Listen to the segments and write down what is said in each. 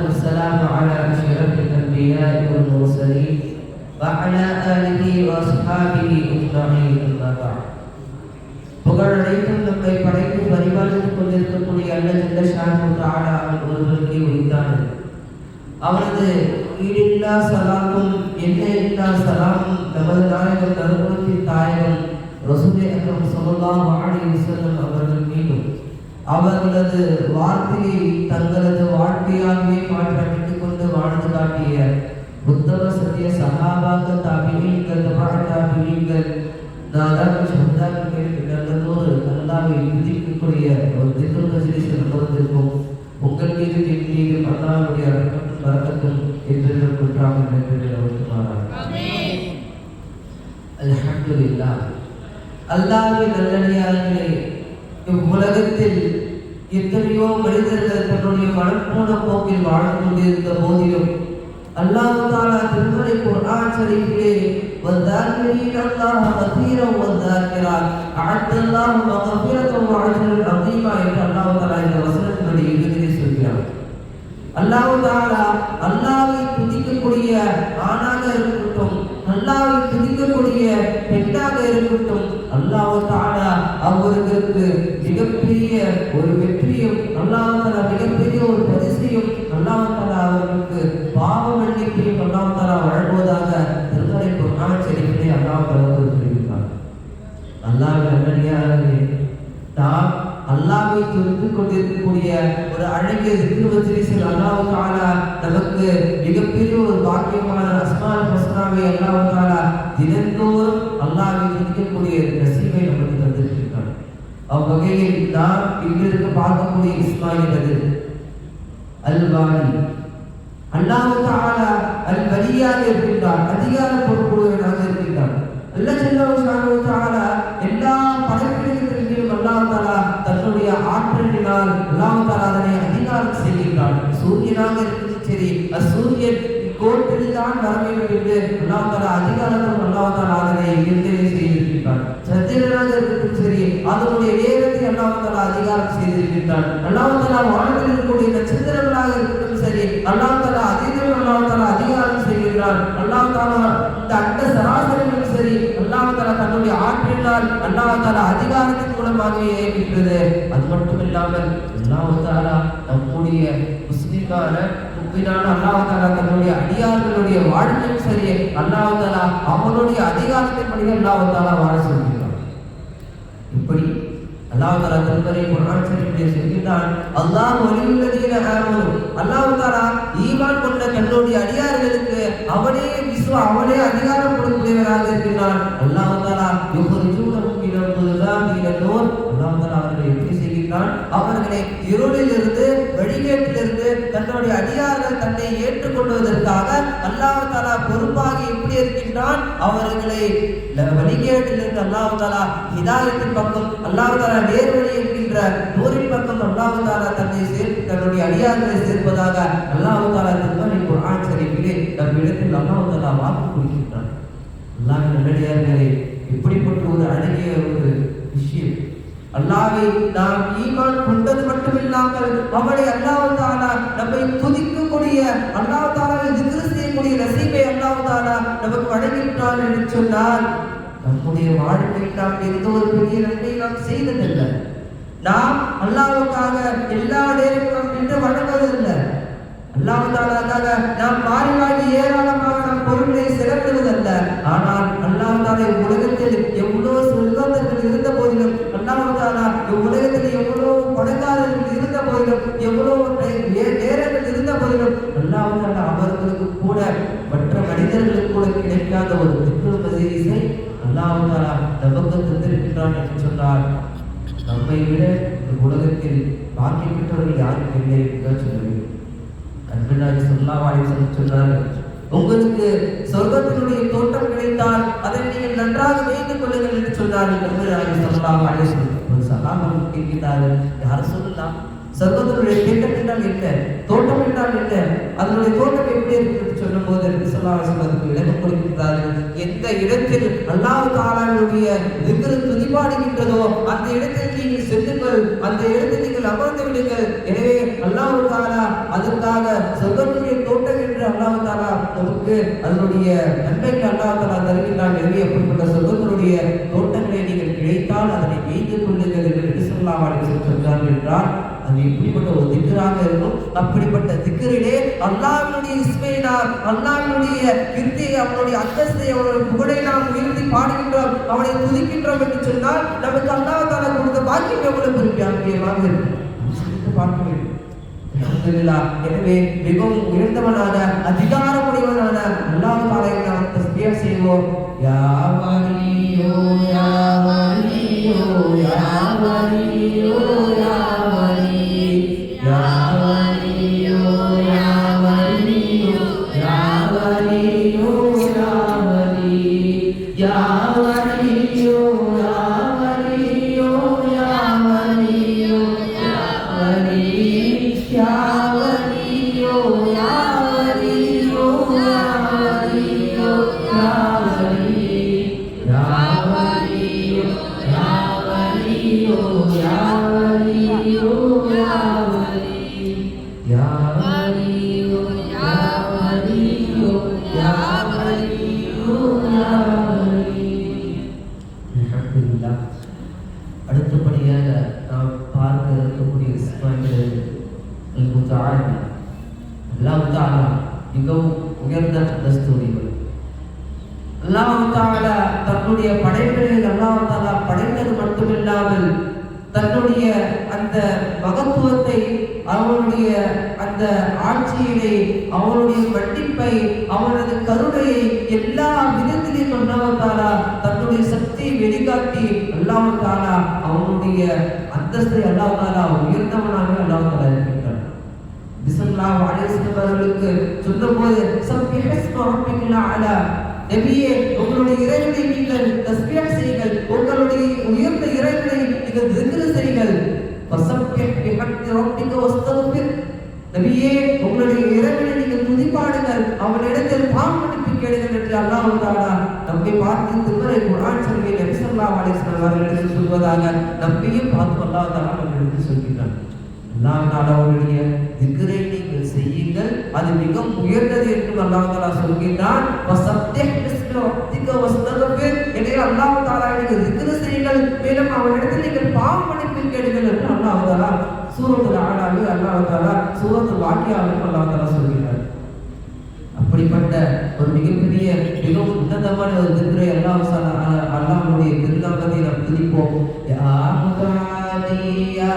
الصلاة والسلام على أشرف الأنبياء والمرسلين وعلى آله وأصحابه أجمعين أما بعد புகழ் அனைத்தும் நம்மை படைத்து பரிபாலித்துக் கொண்டிருக்கக்கூடிய அல்ல ஜல்ல ஷானு தாலா அவன் ஒருவருக்கே உரித்தானது அவனது ஈடில்லா சலாமும் எல்லையில்லா சலாமும் நமது நாயகம் தருமத்தின் தாயகம் ரசூலே அக்ரம் ஸல்லல்லாஹு அலைஹி வஸல்லம் அவர்கள் மீதும் அவர்களது வார்த்தையை தங்களது வாழ்க்கையாகவே மாற்றமிட்டுக் கொண்டு வாழ்ந்து காட்டிய புத்தக சத்திய சகாபாக்கள் தாபிகள் தாபிகள் நாதாக்கள் சமுதாயங்கள் நல்லதோடு அல்லாவை விதிக்கக்கூடிய ஒரு திக்கு மஜ்லிஸ் நடந்திருக்கும் உங்கள் மீது என் மீது அல்லாவுடைய வரக்கட்டும் என்று குற்றாமல் நிறைவேறுமாறார் அல்ஹம்துலில்லாஹ். அல்லாஹ்வின் நல்லடியார்களே இவ்வுலகத்தில் எத்தனையோ மனிதர்கள் தன்னுடைய மனப்போன போக்கில் வாழ்ந்து கொண்டிருந்த போதிலும் அல்லாஹாலா திருமலை குர்ஆன் ஷரீஃபிலே வந்தாக்கிரீன் அல்லாஹ் கதீரம் வந்தாக்கிறார் அஅத்தல்லாஹ் மகஃபிரதம் இந்த வசனத்தினுடைய இறுதியிலே சொல்கிறார் அல்லாஹ் தஆலா அல்லாஹ்வை துதிக்கக்கூடிய ஆணாக இருக்கட்டும் அல்லாஹ்வை துதிக்கக்கூடிய பெண்ணாக இருக்கட்டும் அல்லாஹ் தஆலா அவர்களுக்கு மிகப்பெரிய ஒரு ஒரு அழகிய திக்ரு சில அல்லாஹ் தஆலா நமக்கு மிகப்பெரிய ஒரு பாக்கியமான அஸ்மான் ஹஸ்னாவை அல்லாஹ் தஆலா தினந்தோறும் அல்லாஹ்வை நினைக்கக்கூடிய நசீபை நமக்கு தந்திருக்கிறார் அவ்வகையில் நாம் இங்கிருந்து பார்க்கக்கூடிய இஸ்மாயில் அல்வாணி அல்லாஹ் தஆலா அல் வலியாக இருக்கின்றார் அதிகார பொறுப்புடையவனாக இருக்கின்றார் அல்லாஹ் ஜல்லல்லாஹு சூரியனாக இருக்கட்டும் சரி. அசூரியன் கோட்டில் தான் வர வேண்டும் என்று அல்லாஹ் தஆலா அதிகாரத்தும் அல்லாஹ் தஆலா அதனை நிர்ணயம் செய்திருக்கின்றான். சந்திரனாக இருக்கட்டும் சரி. அதனுடைய வேகத்தை அல்லாஹ் அதிகாரம் செய்திருக்கின்றான். அல்லாஹ் வானத்தில் இருக்கக்கூடிய நட்சத்திரங்களாக இருக்கட்டும் சரி. அல்லாஹ் அதிகம் அல்லாஹ் அதிகாரம் செய்கின்றான். அல்லாஹ் இந்த அண்ட சராசரிகளும் சரி அல்லாஹ் தன்னுடைய ஆற்றினால் அல்லாஹ் அதிகாரத்தின் மூலமாகவே இயக்கின்றது அது மட்டும் இல்லாமல் அல்லாஹ் நம்முடைய முஸ்லிமான முப்பினான அல்லாஹாலா தன்னுடைய அடியார்களுடைய வாழ்க்கையும் சரியே அல்லாஹாலா அவனுடைய அதிகாரத்தை படி அல்லாவுதாலா வாழ சொல்கிறான். இப்படி அல்லாஹாலா திருமறை குரான் சரியுடைய சொல்கிறான் அல்லாஹ் ஒளிவுள்ளதியில ஆமனும் அல்லாஹாலா கொண்ட தன்னுடைய அடியார்களுக்கு அவனே விஸ்வ அவனே அதிகாரம் கொடுக்கக்கூடியவராக இருக்கிறான் அல்லாஹாலா ஒவ்வொரு ஜூனம் இடம் முதலாம் அவர்களை எப்படி செய்கிறான் அவர்களை இருளை தன்னுடைய அடியார்கள் தன்னை ஏற்றுக்கொள்வதற்காக அல்லாஹ் பொறுப்பாக எப்படி இருக்கின்றான். அவர்களை வழிகேட்டிலிருந்து அல்லாஹ் ஹிதாயத்தின் பக்கம் அல்லாஹ் தஆலா நேர்வழி என்கின்ற நூறின் பக்கம் அல்லாஹ் தஆலா தன்னை சேர் தன்னுடைய அடியார்களை சேர்ப்பதாக அல்லாஹ் தஆலா திருமறை குர்ஆன் ஷரீஃபிலே நம்மிடத்தில் அல்லாஹ் தஆலா வாக்கு கொடுக்கின்றான். அல்லாஹ் நல்லடியார்களே இப்படிப்பட்ட ஒரு அழகிய ஒரு விஷயம் அல்லாவை நாம் ஈமான் கொண்டது மட்டுமில்லாமல் அவனை அல்லாவதானா நம்மை துதிக்கக்கூடிய அல்லாவதானாவை தாலாவை திக்ரு செய்யக்கூடிய நசீபை அல்லாவதானா நமக்கு வழங்கிவிட்டான் என்று சொன்னால் நம்முடைய வாழ்க்கையில் நாம் எந்த ஒரு பெரிய நன்மை நாம் செய்ததில்லை. நாம் அல்லாவுக்காக எல்லா நேரங்களும் நின்று வழங்குவதில்லை அல்லாவதானாக்காக நாம் மாறி மாறி ஏராளமாக நாம் தந்திருக்கின்றான் என்று சொன்னார் நம்மை விட இந்த உலகத்தில் பாக்கியம் பெற்றவர்கள் யாரும் இல்லை என்று சொல்லுவேன் அன்புநாயகி ஸல்லல்லாஹு அலைஹி சொன்னார்கள் உங்களுக்கு சொர்க்கத்தினுடைய தோட்டம் கிடைத்தால் அதை நீங்கள் நன்றாக வைத்துக் கொள்ளுங்கள் என்று சொன்னார்கள். அன்புநாயகி ஸல்லல்லாஹு அலைஹி வஸல்லம் ஒரு சஹாபா கேட்கிறார்கள் யார் சொல்லலாம் சொர்க்கத்தினுடைய திட்டம் என்றால் என்ன? தோட்டம் என்றால் என்ன? அதனுடைய தோட்டம் எப்படி இருக்கு என்று சொல்லும் இடம் கொடுக்கின்றார்கள். எந்த இடத்தில் அல்லாஹ் தாலாவுடைய திக்ரு துதிபாடுகின்றதோ அந்த இடத்தில் நீங்கள் செல்லுங்கள். அந்த இடத்தில் நீங்கள் அமர்ந்து விடுங்கள். எனவே அல்லாஹ் தாலா அதற்காக சொர்க்கத்துடைய தோட்டம் என்று அல்லாஹ் தாலா நமக்கு அதனுடைய நன்மைக்கு அல்லாஹ் தாலா தருகின்றான். எனவே அப்படிப்பட்ட சொர்க்கத்தினுடைய தோட்டங்களை நீங்கள் கிடைத்தால் அதனை வைத்துக் கொள்ளுங்கள் என்று நபி ஸல்லல்லாஹு சொல்கிறார்கள் வஸல்லம் என்றால் அது எப்படிப்பட்ட ஒரு திக்கராக இருக்கும் அப்படிப்பட்ட திக்கரிலே அல்லாவினுடைய இஸ்மை நாம் அல்லாஹ்வினுடைய அவனுடைய அந்தஸ்தை அவனுடைய புகழை நாம் உயர்த்தி பாடுகின்றோம் அவனை துதிக்கின்றோம் என்று சொன்னால் நமக்கு அல்லாஹ் தாலா கொடுத்த பாக்கியம் எவ்வளவு பெரிய பாக்கியமாக இருக்கும்? பார்க்க வேண்டும். எனவே மிகவும் உயர்ந்தவனான அதிகாரமுடையவனான அல்லாஹ் தாலை நாம் தஸ்பீஹ் செய்வோம் யாவரியோ யாவரியோ யாவரியோ அடுத்தபடியாக நாம் பார்க்க இருக்கக்கூடிய இஸ்மாயில் அல்லாஹ் மிகவும் உயர்ந்த அந்தஸ்துடையவர் அல்லாஹ் தன்னுடைய படைப்புகளில் அல்லாஹ் படைத்தது மட்டுமில்லாமல் தன்னுடைய அந்த மகத்துவத்தை அவனுடைய அந்த ஆட்சியினை அவனுடைய மன்னிப்பை அவனது கருணையை எல்லா விதத்திலையும் ஒன்றவத்தாரா தன்னுடைய சக்தி வெளிக்காட்டி அல்லாமத்தாரா அவனுடைய அந்தஸ்தை அல்லாமத்தாரா உயர்ந்தவனாக அல்லாமத்தாரா இருக்கின்றான். பிசல்லா வாழேசுக்கு சொல்லும் போது நபியே உங்களுடைய இறைவனை நீங்கள் தஸ்பியாட் செய்யுங்கள். உங்களுடைய உயர்ந்த இறைவனை நீங்கள் திருக்கிற செய்யுங்கள். வசப்பிய நபியே உங்களுடைய இறைவனை நீங்கள் துதிப்பாடுங்கள் அவனிடத்தில் பாம்படுத்தி கேடுங்கள் என்று அல்லாஹ் தானா நம்மை பார்த்து திருமறை குரான் சொல்லி நபி சொல்லா அலிஸ்லாம் சொல்வதாக நம்பியும் பார்த்து அல்லாஹ் தானா அவர்களிடத்தில் சொல்கிறார் அல்லாஹ் தானா அவருடைய திக்கரை நீங்கள் செய்யுங்கள். அது மிக உயர்ந்தது என்று அல்லாஹ் தாலா சொல்கிறான் எனவே அல்லாஹ் தாலா நீங்கள் திக்கரை செய்யுங்கள். மேலும் அவனிடத்தில் நீங்கள் பாம்படுத்தி கேடுங்கள் என்று அல்லாஹ் சூரத்து ஆனாலும் அல்லாஹாலா சூரத்தில் வாக்கியாலும் அல்லாஹாலா சொல்கிறார். அப்படிப்பட்ட ஒரு மிகப்பெரிய மிகவும் உன்னதமான ஒரு திருக்குறை அல்லாஹ் அல்லாஹுடைய திருநாமத்தை நாம் துதிப்போம். யா முகாரி யா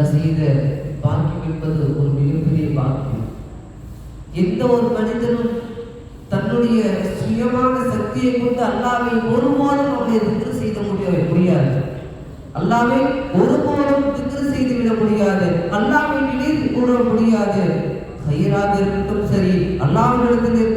அல்லாஹ் செய்த பாக்கியம் என்பது ஒரு மிகப்பெரிய பாக்கியம். எந்த ஒரு மனிதனும் தன்னுடைய சுயமான சக்தியை கொண்டு அல்லாவை ஒருபோதும் அவனை திக்ரு செய்த முடிய முடியாது. அல்லாவை ஒருபோதும் திக்ரு செய்து விட முடியாது. அல்லாவை நினைத்து கூற முடியாது. கயிறாக இருக்கட்டும் சரி அல்லாவிடத்தில்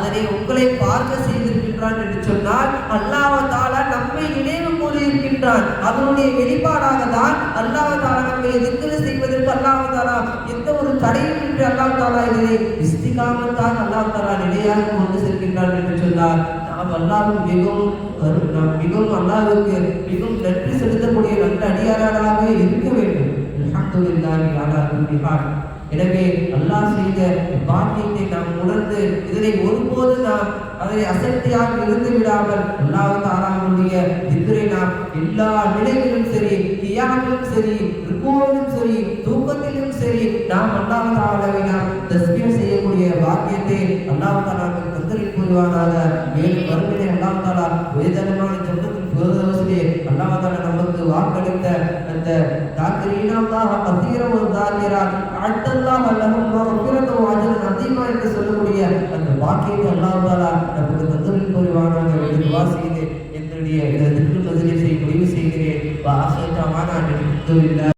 அதனை உங்களை பார்க்க செய்திருக்கின்றான் என்று சொன்னால் அல்லாஹ் தாலா நம்மை நினைவு கூறியிருக்கின்றான். அதனுடைய வெளிப்பாடாக தான் அல்லாஹ் தாலா நம்மை எதிர்த்து செய்வதற்கு அல்லாஹ் தாலா எந்த ஒரு தடையும் இன்றி அல்லாஹ் தாலா இதனை இஸ்திகாமத்தான் அல்லாஹ் தாலா நிலையாக கொண்டு செல்கின்றான் என்று சொன்னார் நாம் அல்லாவும் மிகவும் நாம் மிகவும் அல்லாஹ்வுக்கு மிகவும் நன்றி செலுத்தக்கூடிய நல்ல அடியாராக இருக்க வேண்டும். அல்ஹம்துலில்லாஹி அலா எனவே அல்லாஹ் செய்த பாக்கியத்தை நாம் உணர்ந்து இதை ஒருபோது நாம் அதை அசக்தியாக இருந்து விடாமல் அல்லாஹ் தாராவுடைய திக்கரை நாம் எல்லா நிலைகளிலும் சரி கியாமிலும் சரி ருக்குவிலும் சரி தூக்கத்திலும் சரி நாம் அல்லாஹ் தாலாவை நாம் தஸ்மியம் செய்யக்கூடிய பாக்கியத்தை அல்லாஹ் தாலா தந்தரில் புரிவானாக. மேலும் வறுமையை அல்லாஹ் தாலா வேதனமான ஜன்னத்தில் புரதவசிலே அல்லாஹ் தாலா நமக்கு வாக்களித்த ஒரு தாக்கிரா அட்டல்லாஹ் லஹும் மக்ஃபிரத்து வ என்று சொல்லக்கூடிய அந்த பாக்கியத்தை அல்லாஹ் தாலா நமக்கு தந்தரில் புரிவானாக என்று துஆ செய்து என்னுடைய இந்த முடிவு செய்கிறேன். வா